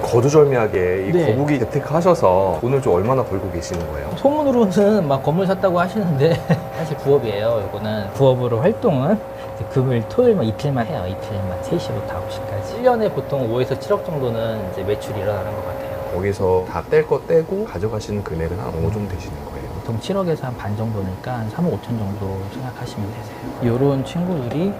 거두절미하게 이 네. 거북이 재테크 하셔서 돈을 좀 얼마나 벌고 계시는 거예요? 소문으로는 막 건물 샀다고 하시는데 사실 부업이에요. 이거는 부업으로 활동은 이제 금요일, 토요일 막 이틀만 해요. 이틀만 3시부터 9시까지. 1년에 보통 5에서 7억 정도는 이제 매출이 일어나는 것 같아요. 거기서 다 뗄 거 떼고 가져가시는 금액은 한 어느 정도 되시는 거예요? 보통 7억에서 한 반 정도니까 한 3억 5천 정도 생각하시면 되세요. 이런 친구들이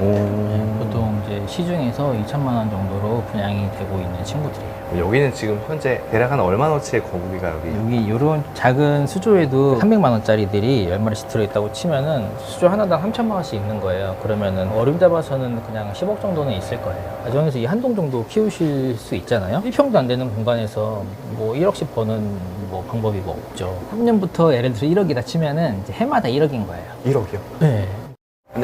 오. 보통 이제 시중에서 2천만 원 정도로 분양이 되고 있는 친구들이에요. 여기는 지금 현재 대략 한 얼마나치의 거북이가 여기 여기 이런 작은 수조에도 300만 원짜리들이 10마리씩 들어있다고 치면은 수조 하나당 3천만 원씩 있는 거예요. 그러면은 어림 잡아서는 그냥 10억 정도는 있을 거예요. 가정에서 이 한 동 정도 키우실 수 있잖아요. 1평도 안 되는 공간에서 뭐 1억씩 버는 뭐 방법이 뭐 없죠. 3년부터 예를 들어 1억이다 치면은 이제 해마다 1억인 거예요. 1억이요? 네.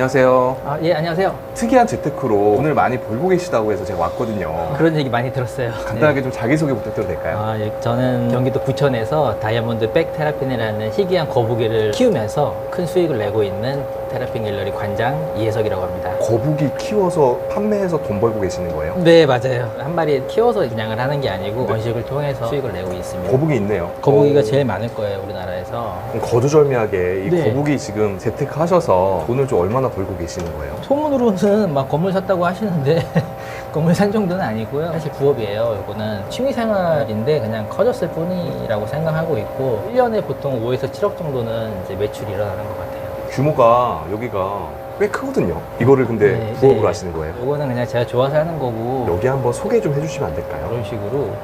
안녕하세요. 아, 예, 안녕하세요. 특이한 재테크로 돈을 많이 벌고 계시다고 해서 제가 왔거든요. 그런 얘기 많이 들었어요. 간단하게 좀 자기소개 부탁드려도 될까요? 아, 예, 저는 경기도 부천에서 다이아몬드 백 테라핀이라는 희귀한 거북이를 키우면서 큰 수익을 내고 있는 테라핀 갤러리 관장 이혜석이라고 합니다. 거북이 키워서 판매해서 돈 벌고 계시는 거예요? 네, 맞아요. 한 마리 키워서 분양을 하는 게 아니고 번식을 통해서 수익을 내고 있습니다. 거북이 있네요. 거북이가 어. 제일 많을 거예요, 우리나라에서. 거두절미하게 이 네. 거북이 지금 재테크 하셔서 돈을 좀 얼마나 벌고 계시는 거예요? 소문으로는 막 건물 샀다고 하시는데 건물 산 정도는 아니고요. 사실 부업이에요. 이거는 취미생활인데 그냥 커졌을 뿐이라고 생각하고 있고 1년에 보통 5에서 7억 정도는 이제 매출이 일어나는 것 같아요. 규모가 여기가 꽤 크거든요. 이거를 근데 네, 부업으로 네. 하시는 거예요? 이거는 그냥 제가 좋아서 하는 거고 여기 한번 소개 좀 해주시면 안 될까요? 이런 식으로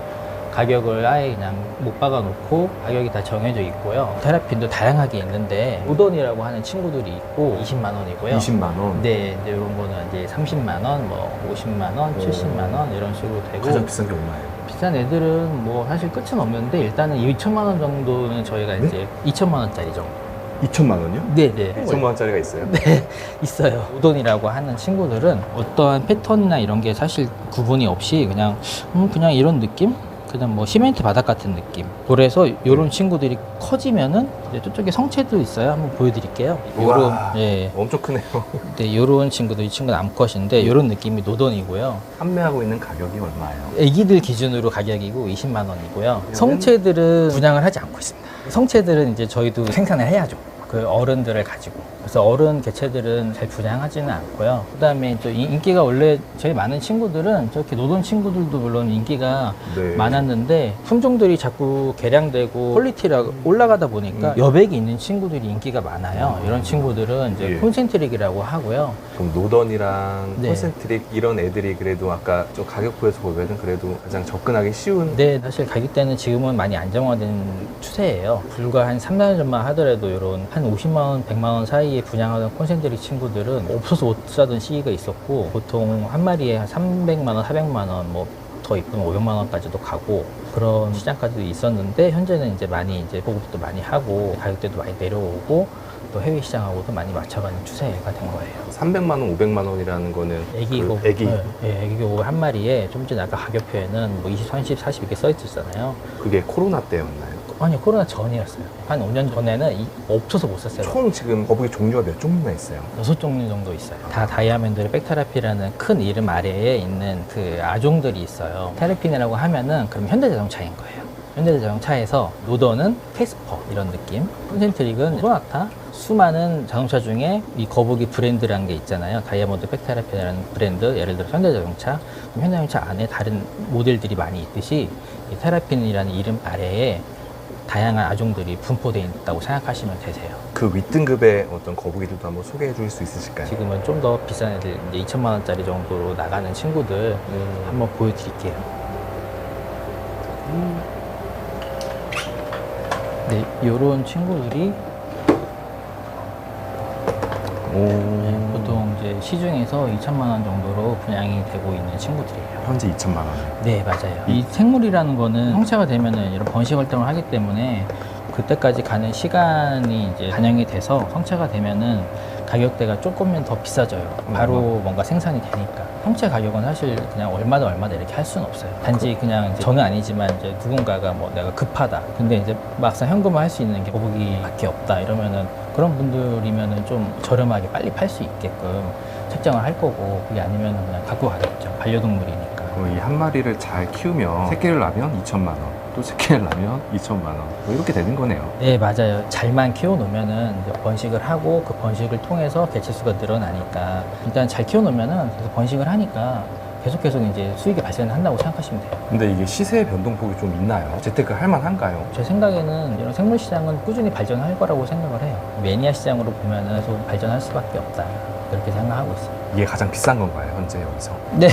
가격을 아예 그냥 못 박아놓고 가격이 다 정해져 있고요. 테라핀도 다양하게 있는데 우돈이라고 하는 친구들이 있고 20만 원이고요. 20만 원. 네, 이제 이런 거는 이제 30만 원, 뭐 50만 원, 오. 70만 원 이런 식으로 되고 가장 비싼 게 얼마예요? 비싼 애들은 뭐 사실 끝은 없는데 일단은 2천만 원 정도는 저희가 네? 이제 2천만 원짜리 정도. 2천만 원이요? 네, 네. 2천만 원짜리가 있어요? 네, 있어요. 우돈이라고 하는 친구들은 어떠한 패턴이나 이런 게 사실 구분이 없이 그냥 음, 그냥 이런 느낌? 그냥 뭐 시멘트 바닥 같은 느낌. 그래서 이런 친구들이 커지면은 이제 저쪽에 성체도 있어요. 한번 보여드릴게요. 요런 우와. 예, 엄청 크네요. 네, 요런 친구도 이 친구는 암컷인데 요런 느낌이 노돈이고요. 판매하고 있는 가격이 얼마예요? 애기들 기준으로 가격이고 20만 원이고요. 성체들은 분양을 하지 않고 있습니다. 성체들은 이제 저희도 생산을 해야죠. 그 어른들을 가지고. 그래서 어른 개체들은 잘 분양하지는 않고요. 그 다음에 또 인- 인기가 원래 제일 많은 친구들은 저렇게 노던 친구들도 물론 인기가 네. 많았는데 품종들이 자꾸 개량되고 퀄리티가 올라가다 보니까 음. 여백이 있는 친구들이 인기가 많아요. 이런 친구들은 이제 예. 콘센트릭이라고 하고요. 그럼 노던이랑 네. 콘센트릭 이런 애들이 그래도 아까 좀 가격표에서 보면은 그래도 가장 접근하기 쉬운 네, 사실 가격대는 지금은 많이 안정화된 추세예요. 불과 한 3년 전만 하더라도 이런 한 50만 원, 100만 원 사이에 분양하던 콘센트릭 친구들은 없어서 못 사던 시기가 있었고 보통 한 마리에 한 300만 원, 400만 원, 뭐 더 이쁘면 500만 원까지도 가고 그런 시장까지도 있었는데 현재는 이제 많이 이제 보급도 많이 하고 가격대도 많이 내려오고 또 해외 시장하고도 많이 맞춰가는 추세가 된 거예요. 300만 원, 500만 원이라는 거는 애기고, 그 애기 네, 네, 애기 고 한 마리에 좀 전에 아까 가격표에는 뭐 20, 30, 40 이렇게 써 있었잖아요. 그게 코로나 때였나요? 아니 코로나 전이었어요. 한 5년 전에는 이- 없어서 못 샀어요. 총 지금 거북이 종류가 몇 종류나 있어요? 여섯 종류 정도 있어요. 다 다이아몬드 백테라피라는 큰 이름 아래에 있는 그 아종들이 있어요. 테라핀이라고 하면은 그럼 현대자동차인 거예요. 현대자동차에서 노더는 캐스퍼 이런 느낌, 콘센트릭은 소나타, 수많은 자동차 중에 이 거북이 브랜드라는 게 있잖아요. 다이아몬드 백테라피라는 브랜드, 예를 들어 현대자동차, 그럼 현대자동차 안에 다른 모델들이 많이 있듯이 이 테라핀이라는 이름 아래에 다양한 아종들이 분포되어 있다고 생각하시면 되세요. 그 윗등급의 어떤 거북이들도 한번 소개해 주실 수 있으실까요? 지금은 좀 더 비싼 애들 이제 2천만 원짜리 정도로 나가는 친구들 음, 한번 보여드릴게요. 네, 요런 친구들이 오, 보통 이제 시중에서 2천만 원 정도로 분양이 되고 있는 친구들이에요. 현재 2천만 원. 네, 맞아요. 이 생물이라는 거는 성체가 되면은 이런 번식 활동을 하기 때문에 그때까지 가는 시간이 이제 반영이 돼서 성체가 되면은 가격대가 조금은 더 비싸져요. 바로 뭔가 생산이 되니까. 성체 가격은 사실 그냥 얼마다 얼마다 이렇게 할 수는 없어요. 단지 그냥 이제 저는 아니지만 이제 누군가가 뭐 내가 급하다. 근데 이제 막상 현금화 할 수 있는 게 거북이밖에 없다. 이러면은 그런 분들이면은 좀 저렴하게 빨리 팔 수 있게끔 책정을 할 거고 그게 아니면은 그냥 갖고 가겠죠. 반려동물이니까. 이한 마리를 잘 키우면 새끼를 낳으면 2천만 원, 또 낳으면 2천만 원, 뭐 이렇게 되는 거네요. 네, 맞아요. 잘만 키워놓으면은 이제 번식을 하고 그 번식을 통해서 개체수가 늘어나니까 일단 잘 키워놓으면은 계속 번식을 하니까 계속 계속 이제 수익이 발생한다고 생각하시면 돼요. 근데 이게 시세 변동폭이 좀 있나요? 재테크 할 만한가요? 제 생각에는 이런 생물 시장은 꾸준히 발전할 거라고 생각을 해요. 매니아 시장으로 보면은 계속 발전할 수밖에 없다. 그렇게 생각하고 있어요. 이게 가장 비싼 건가요, 현재 여기서? 네.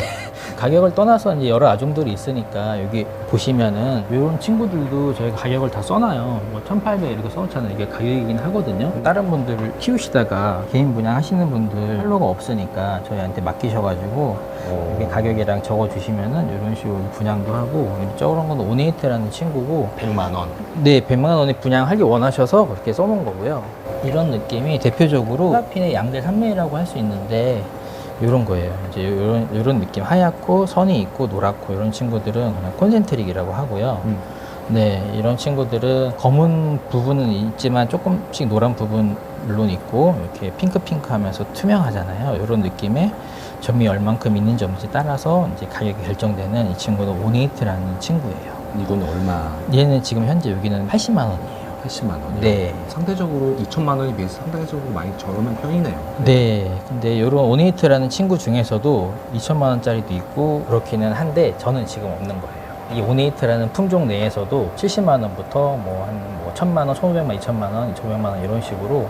가격을 떠나서 이제 여러 아종들이 있으니까 여기 보시면은 이런 친구들도 저희가 가격을 다 써놔요. 뭐1,800 이렇게 써놓잖아요. 이게 가격이긴 하거든요. 다른 분들을 키우시다가 개인 분양 하시는 분들 팔로가 없으니까 저희한테 맡기셔가지고 이렇게 가격이랑 적어주시면은 이런 식으로 분양도 하고 저런 건 오네이트라는 친구고 100만 원. 네, 100만 원에 분양하기 원하셔서 그렇게 써놓은 거고요. 이런 느낌이 대표적으로 필라핀의 양대 산맥이라고 할 수 있는데 이런 거예요. 이제 이런 이런 느낌 하얗고 선이 있고 노랗고 이런 친구들은 그냥 콘센트릭이라고 하고요. 음. 네, 이런 친구들은 검은 부분은 있지만 조금씩 노란 부분 물론 있고 이렇게 핑크핑크하면서 투명하잖아요. 이런 느낌의 점이 얼만큼 있는지 없는지 따라서 이제 가격이 결정되는 이 친구는 오네이트라는 친구예요. 이건 얼마? 얘는 지금 현재 여기는 80만 원이에요. 80만 원이요? 네. 상대적으로 2천만 원에 비해서 상대적으로 많이 저렴한 편이네요. 네. 근데 이런 오네이트라는 친구 중에서도 2천만 원짜리도 있고 그렇기는 한데 저는 지금 없는 거예요. 이 오네이트라는 품종 내에서도 70만 원부터 뭐한뭐 1천만 원, 1,500만, 2천만 원, 2,500만 원 이런 식으로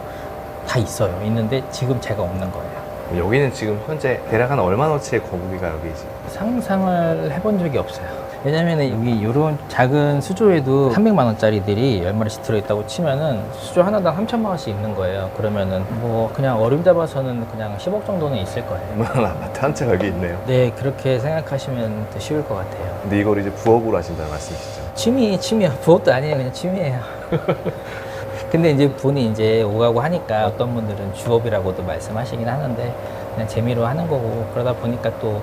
다 있어요. 있는데 지금 제가 없는 거예요. 여기는 지금 현재 대략 한 얼마나치의 거북이가 여기 있지? 상상을 해본 적이 없어요. 왜냐면 여기 이런 작은 수조에도 300만 원짜리들이 10마리씩 들어있다고 치면은 수조 하나당 3천만 원씩 있는 거예요. 그러면은 뭐 그냥 어림 잡아서는 그냥 10억 정도는 있을 거예요. 얼마나 아파트 한 채가 여기 있네요. 네, 그렇게 생각하시면 더 쉬울 것 같아요. 근데 이걸 이제 부업으로 하신다는 말씀이시죠? 취미, 취미야. 부업도 아니에요. 그냥 취미예요. 근데 이제 분이 이제 오가고 하니까 어떤 분들은 주업이라고도 말씀하시긴 하는데 그냥 재미로 하는 거고 그러다 보니까 또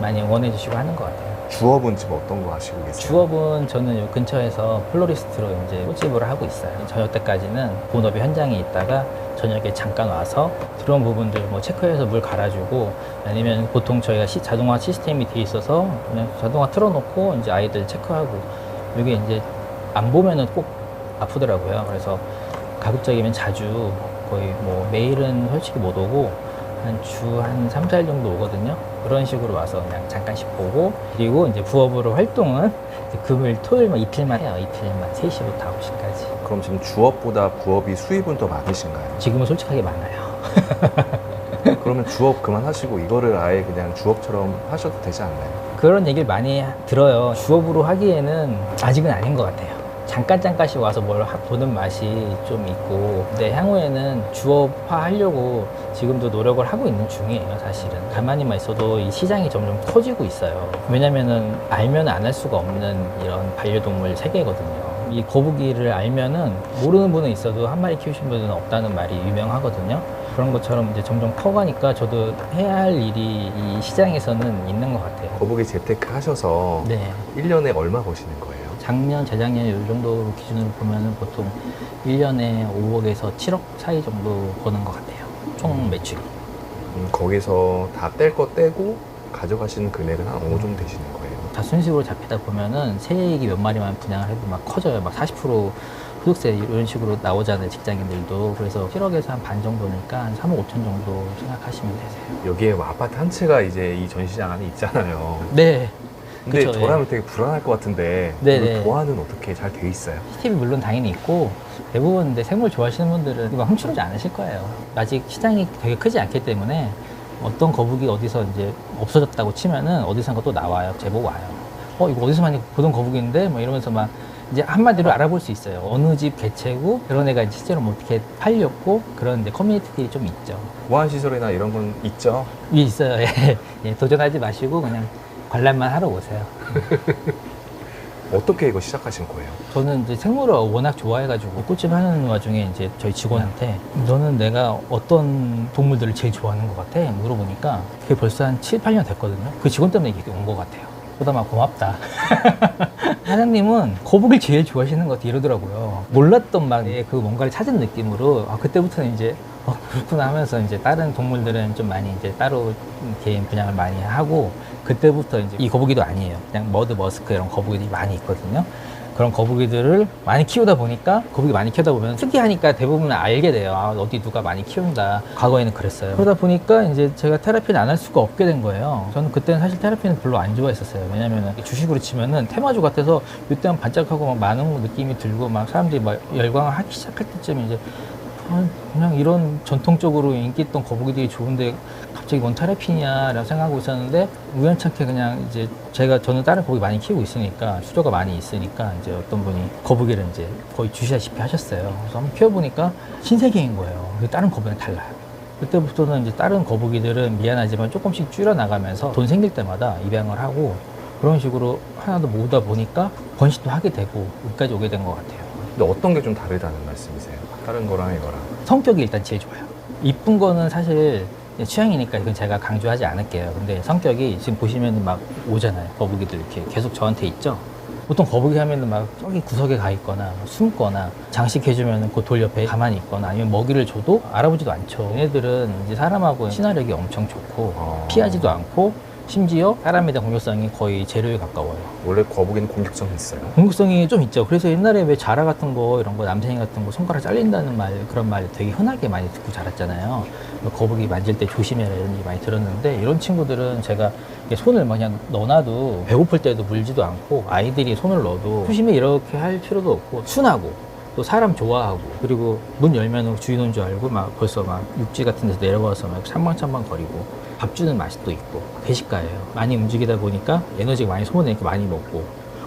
많이 응원해 주시고 하는 것 같아요. 주업은 지금 어떤 거 하시고 계세요? 주업은 저는 요 근처에서 플로리스트로 이제 꽃집을 하고 있어요. 저녁 때까지는 본업이 현장에 있다가 저녁에 잠깐 와서 들어온 부분들 뭐 체크해서 물 갈아주고 아니면 보통 저희가 시- 자동화 시스템이 돼 있어서 그냥 자동화 틀어놓고 이제 아이들 체크하고 이게 이제 안 보면은 꼭 아프더라고요. 그래서 가급적이면 자주 거의 뭐 매일은 솔직히 못 오고 한 주한 삼, 사일 정도 오거든요. 그런 식으로 와서 그냥 잠깐씩 보고 그리고 이제 부업으로 활동은 금요일, 토요일 만 이틀만 해요. 이틀만 3시부터 9시까지. 그럼 지금 주업보다 부업이 수입은 더 많으신가요? 지금은 솔직하게 많아요. 그러면 주업 그만하시고 이거를 아예 그냥 주업처럼 하셔도 되지 않나요? 그런 얘기를 많이 하- 들어요. 주업으로 하기에는 아직은 아닌 것 같아요. 잠깐 잠깐씩 와서 뭘 하- 보는 맛이 좀 있고, 근데 향후에는 주업화 하려고 지금도 노력을 하고 있는 중이에요, 사실은. 가만히만 있어도 이 시장이 점점 커지고 있어요. 왜냐면은 알면 안 할 수가 없는 이런 반려동물 세계거든요. 이 거북이를 알면은 모르는 분은 있어도 한 마리 키우신 분은 없다는 말이 유명하거든요. 그런 것처럼 이제 점점 커가니까 저도 해야 할 일이 이 시장에서는 있는 것 같아요. 거북이 재테크 하셔서 네. 1년에 얼마 버시는 거예요? 작년, 재작년 이 정도 기준으로 보면은 보통 1년에 5억에서 7억 사이 정도 버는 것 같아요. 총 매출이. 음, 거기서 다 뗄 거 떼고 가져가시는 금액은 한 어느 정도 되시는 거예요? 다 순식으로 잡히다 보면은 새익이 몇 마리만 분양을 해도 막 커져요. 막 40% 소득세 이런 식으로 나오잖아요. 직장인들도. 그래서 7억에서 한 반 정도니까 한 3억 5천 정도 생각하시면 되세요. 여기에 뭐 아파트 한 채가 이제 이 전시장 안에 있잖아요. 네. 근데 그쵸, 저라면 되게 불안할 것 같은데 네네. 그 보안은 어떻게 잘 돼 있어요? CCTV 물론 당연히 있고 대부분 근데 생물 좋아하시는 분들은 이거 훔치지 않으실 거예요. 아직 시장이 되게 크지 않기 때문에 어떤 거북이 어디서 이제 없어졌다고 치면은 어디선가 또 나와요. 제보 와요. 어 이거 어디서 많이 보던 거북이인데 뭐 이러면서 막 이제 한마디로 알아볼 수 있어요. 어느 집 개체고 그런 애가 실제로 뭐 어떻게 팔렸고 그런 이제 커뮤니티들이 좀 있죠. 보안 시설이나 이런 건 있죠? 위에 있어요. 예. 예, 도전하지 마시고 그냥 관람만 하러 오세요. 어떻게 이거 시작하신 거예요? 저는 이제 생물을 워낙 좋아해가지고 꽃집 하는 와중에 이제 저희 직원한테 너는 내가 어떤 동물들을 제일 좋아하는 것 같아? 물어보니까 그게 벌써 한 7, 8년 됐거든요. 그 직원 때문에 이게 온 것 같아요. 막 고맙다. 사장님은 거북이를 제일 좋아하시는 것 같아 이러더라고요. 몰랐던 막그 뭔가를 찾은 느낌으로 아, 그때부터는 이제 어, 그렇구나 하면서 이제 다른 동물들은 좀 많이 이제 따로 개인 분양을 많이 하고 그때부터 이제 이 거북이도 아니에요. 그냥 머드 머스크 이런 거북이들이 많이 있거든요. 그런 거북이들을 많이 키우다 보니까 거북이 많이 키우다 보면 특이하니까 대부분 알게 돼요. 아, 어디 누가 많이 키운다. 과거에는 그랬어요. 그러다 보니까 이제 제가 테라피는 안할 수가 없게 된 거예요. 저는 그때는 사실 테라피는 별로 안 좋아했었어요. 왜냐면 주식으로 치면은 테마주 같아서 이때만 반짝하고 막 많은 느낌이 들고 막 사람들이 막 열광을 하기 시작할 때쯤 이제 아, 그냥 이런 전통적으로 인기 있던 거북이들이 좋은데 갑자기 뭔 테라피냐라고 생각하고 있었는데 우연찮게 그냥 이제 제가 저는 다른 거북이 많이 키우고 있으니까 수조가 많이 있으니까 이제 어떤 분이 거북이를 이제 거의 주시다시피 하셨어요. 그래서 한번 키워보니까 신세계인 거예요. 다른 거북이랑 달라요. 그때부터는 이제 다른 거북이들은 미안하지만 조금씩 줄여나가면서 돈 생길 때마다 입양을 하고 그런 식으로 하나 더 모으다 보니까 번식도 하게 되고 여기까지 오게 된 것 같아요. 근데 어떤 게 좀 다르다는 말씀이세요? 다른 거랑 이거랑. 성격이 일단 제일 좋아요. 이쁜 거는 사실 취향이니까 이건 제가 강조하지 않을게요. 근데 성격이 지금 보시면 막 오잖아요. 거북이들 이렇게 계속 저한테 있죠. 보통 거북이 하면은 막 저기 구석에 가 있거나 뭐 숨거나 장식해주면 그돌 옆에 가만히 있거나 아니면 먹이를 줘도 알아보지도 않죠. 얘네들은 이제 사람하고 친화력이 엄청 좋고 어. 피하지도 않고 심지어 사람에 대한 공격성이 거의 제로에 가까워요. 원래 거북이는 공격성이 있어요. 공격성이 좀 있죠. 그래서 옛날에 왜 자라 같은 거 이런 거 남생이 같은 거 손가락 잘린다는 말 그런 말 되게 흔하게 많이 듣고 자랐잖아요. 뭐 거북이 만질 때 조심해라 이런 얘기 많이 들었는데 이런 친구들은 제가 손을 막 그냥 넣어놔도 배고플 때도 물지도 않고 아이들이 손을 넣어도 조심해 이렇게 할 필요도 없고 순하고 또 사람 좋아하고 그리고 문 열면 주인 온 줄 알고 막 벌써 막 육지 같은 데서 내려와서 막 찬방찬방 거리고 밥 주는 맛도 있고 배식가예요. 많이 움직이다 보니까 에너지가 많이 소모되니까 많이 먹고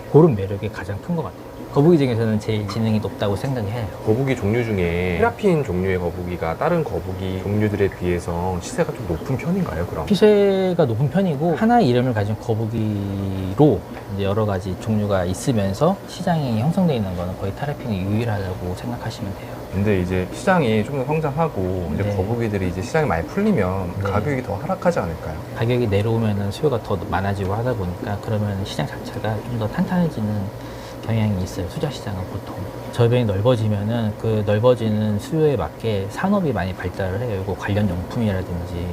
그런 매력이 가장 큰 것 같아요. 거북이 중에서는 제일 지능이 높다고 생각해요. 거북이 종류 중에 테라핀 종류의 거북이가 다른 거북이 종류들에 비해서 시세가 좀 높은 편인가요, 그럼? 피세가 높은 편이고 하나의 이름을 가진 거북이로 이제 여러 가지 종류가 있으면서 시장이 형성되어 있는 거는 거의 타르핀이 유일하다고 생각하시면 돼요. 근데 이제 시장이 좀 더 성장하고 이제 네. 거북이들이 이제 시장이 많이 풀리면 네. 가격이 더 하락하지 않을까요? 가격이 내려오면 수요가 더 많아지고 하다 보니까 그러면 시장 자체가 좀 더 탄탄해지는 경향이 있어요. 투자 시장은 보통. 저변이 넓어지면은 그 넓어지는 수요에 맞게 산업이 많이 발달을 해요. 이거 관련 용품이라든지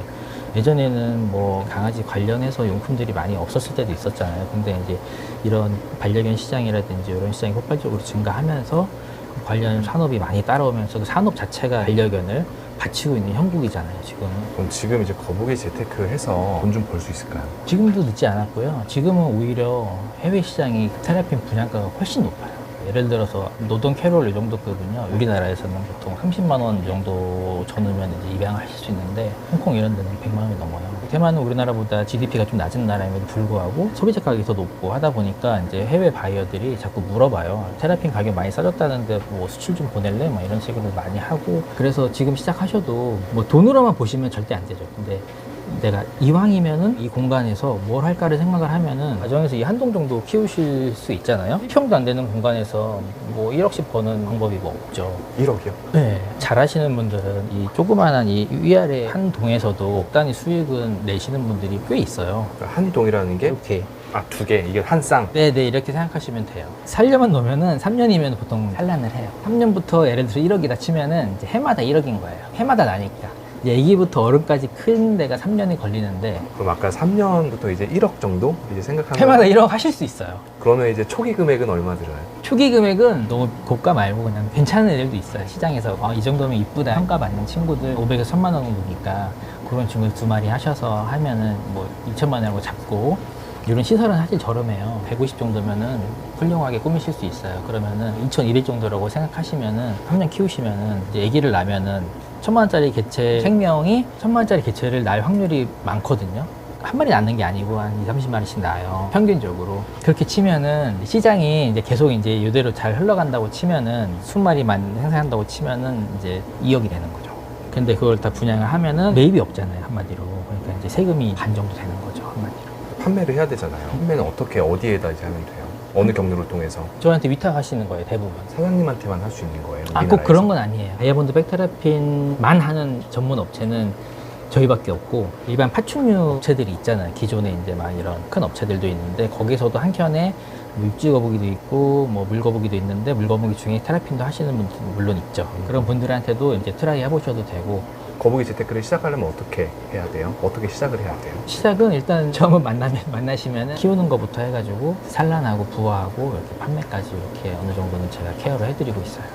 예전에는 뭐 강아지 관련해서 용품들이 많이 없었을 때도 있었잖아요. 근데 이제 이런 반려견 시장이라든지 이런 시장이 폭발적으로 증가하면서 그 관련 산업이 많이 따라오면서 그 산업 자체가 반려견을 바치고 있는 형국이잖아요, 지금은. 그럼 지금 이제 거북이 재테크 해서 돈 좀 벌 수 있을까요? 지금도 늦지 않았고요. 지금은 오히려 해외 시장이 테라핀 분양가가 훨씬 높아요. 예를 들어서 노던 캐롤 이 정도거든요. 우리나라에서는 보통 30만 원 정도 전후면 이제 입양을 하실 수 있는데 홍콩 이런 데는 100만 원이 넘어요. 대만은 우리나라보다 GDP가 좀 낮은 나라임에도 불구하고 소비자 가격이 더 높고 하다 보니까 이제 해외 바이어들이 자꾸 물어봐요. 테라핀 가격 많이 싸졌다는데 뭐 수출 좀 보낼래? 막 이런 식으로 많이 하고 그래서 지금 시작하셔도 뭐 돈으로만 보시면 절대 안 되죠. 근데 내가 이왕이면은 이 공간에서 뭘 할까를 생각을 하면은 가정에서 이 한 동 정도 키우실 수 있잖아요. 1평도 안 되는 공간에서 뭐 1억씩 버는 방법이 뭐 없죠. 1억이요? 네. 잘하시는 분들은 이 조그만한 이 위아래 한 동에서도 억 단위 수익은 내시는 분들이 꽤 있어요. 그러니까 한 동이라는 게, 이렇게. 아, 두 개. 이게 한 쌍. 네네, 이렇게 생각하시면 돼요. 살려만 놓으면은 3년이면 보통 산란을 해요. 3년부터 예를 들어서 1억이다 치면은 이제 해마다 1억인 거예요. 해마다 나니까. 이제 애기부터 어른까지 큰 데가 3년이 걸리는데 그럼 아까 3년부터 이제 1억 정도 이제 생각하면 해마다 1억 하실 수 있어요. 그러면 이제 초기 금액은 얼마 들어요? 초기 금액은 너무 고가 말고 그냥 괜찮은 애들도 있어요. 시장에서 아, 이 정도면 이쁘다 평가받는 친구들 500에서 1000만 원 정도니까 그런 친구들 두 마리 하셔서 하면은 뭐 2천만 원이라고 잡고 이런 시설은 사실 저렴해요. 150 정도면은 훌륭하게 꾸미실 수 있어요. 그러면은 2,200 정도라고 생각하시면은 3년 키우시면은 이제 아기를 낳으면은 천만 원짜리 개체 생명이 천만 원짜리 개체를 낳을 확률이 많거든요. 한 마리 낳는 게 아니고 한 2, 30마리씩 낳아요. 평균적으로. 그렇게 치면은 시장이 이제 계속 이제 이대로 잘 흘러간다고 치면은 20마리만 생산한다고 치면은 이제 2억이 되는 거죠. 근데 그걸 다 분양을 하면은 매입이 없잖아요. 한마디로. 그러니까 이제 세금이 반 정도 되는 거죠. 한마디로. 판매를 해야 되잖아요. 판매는 어떻게, 어디에다 이제 하면 돼요? 어느 경로를 통해서? 저한테 위탁하시는 거예요. 대부분. 사장님한테만 할 수 있는 거예요? 아, 꼭? 그런 건 아니에요. 다이아몬드 백테라핀만 하는 전문 업체는 저희밖에 없고 일반 파충류 업체들이 있잖아요. 기존에 이제 막 이런 큰 업체들도 있는데 거기서도 한켠에 뭐 육지 거북이도 있고 뭐 물거북이도 있는데 물거북이 중에 테라핀도 하시는 분들 물론 있죠. 그런 분들한테도 이제 트라이 해보셔도 되고 거북이 재테크를 시작하려면 어떻게 해야 돼요? 어떻게 시작을 해야 돼요? 시작은 일단 처음 만나면 만나시면 키우는 것부터 해가지고 산란하고 부화하고 이렇게 판매까지 이렇게 어느 정도는 제가 케어를 해드리고 있어요.